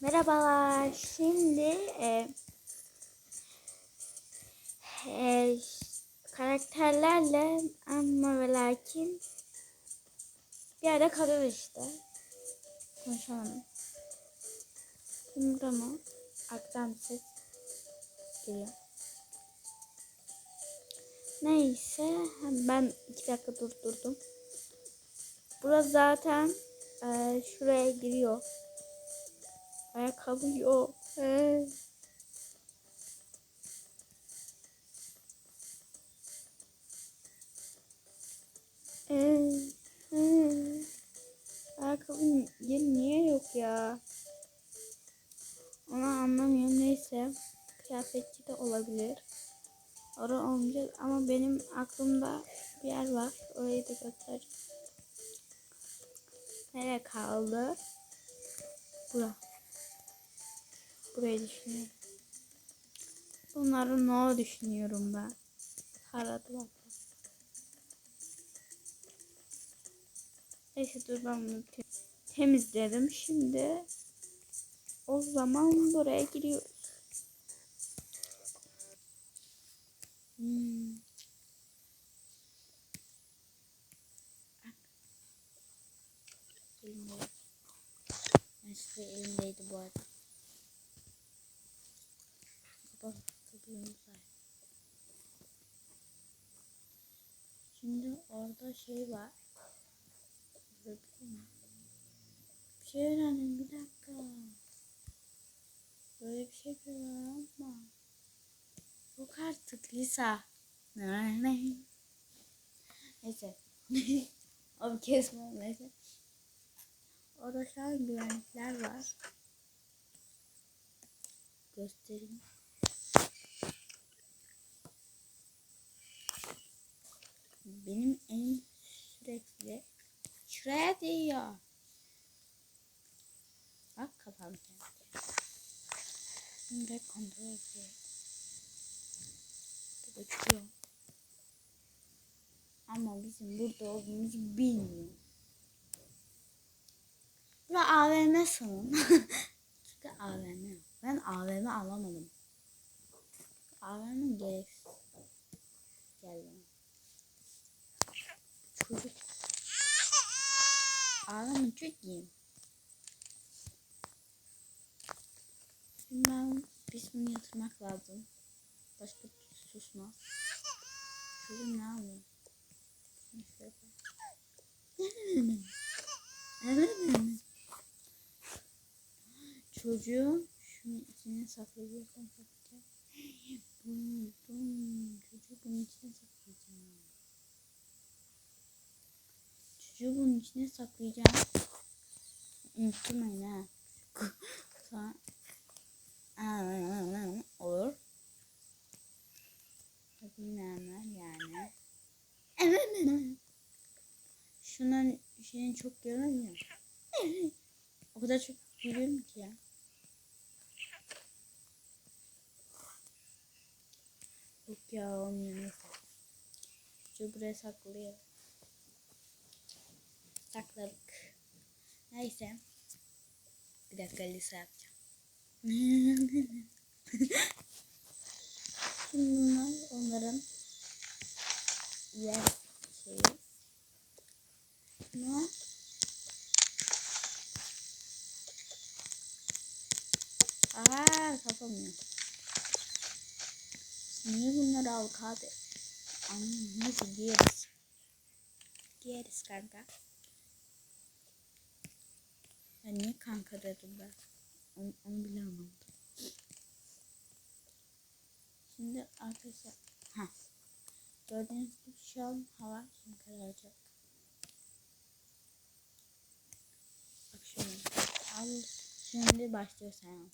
Merhabalar. Şimdi e, e, karakterlerle ama ve lakin bir yerde kalıyor işte. Konuşalım. Burada mı? Bir ses geliyor. Neyse ben iki dakika durdurdum. Burası zaten e, şuraya giriyor. Ayakkabı yok. Ee. Ee, ee. Ayakkabının yeri niye yok ya? Onu anlamıyorum. Neyse. Kıyafetçi de olabilir. Orada olmayacak ama benim aklımda bir yer var. Orayı da göstereceğim. Nereye kaldı? Bura. Burayı düşünüyorum. Bunları ne düşünüyorum ben? Taradı bak. Neyse dur ben bunu te- temizledim. Şimdi o zaman buraya giriyoruz. Hmm. Elimde. Neyse elimdeydi bu arada. Bak Şimdi orada şey var. Bir şey öğrendim bir dakika. Böyle bir şey görüyorum ama. Yok artık Lisa. Neyse. Abi kesme neyse. Orada şu an güvenlikler var. Göstereyim. Benim elim sürekli şuraya değiyor. Bak kafam geldi. Şimdi kontrol ediyorum. Bakıyorum. Ama bizim burada olduğumuzu bilmiyor. Bura AVM sanırım. Çünkü AVM. Ben AVM alamadım. AVM gereksiz. Geldim. Çocuk. İyi. Şimdi ben biz bunu yatırmak lazım. Başka susmaz. Çocuğum ne yapıyor? Şunu şöyle. Evet. Çocuğu şunun içine saklayacağım. saklayacağım. Çocuğu bunun içine saklayacağım. Çocuğu bunun içine saklayacağım. Unutmayın ha. Olur. Bilmem yani. Evet. Şunun şeyini çok göremiyorum. O kadar çok gülüyorum ki ya. Yok ya olmuyor. Şu buraya saklıyor. Sakladık. Neyse. Bir dakika lise yapacağım. Bunlar onların yer şeyi. Ne? Aa kapamıyor. Niye bunları al? Anladım. Neyse giyeriz. Giyeriz kanka. Ben niye kanka dedim ben? Onu, onu bile anlamadım. Şimdi arkadaşlar. Ha. Gördüğünüz gibi şu an hava şimdi kararacak. Bak şöyle. Al. Şimdi başlıyor seans.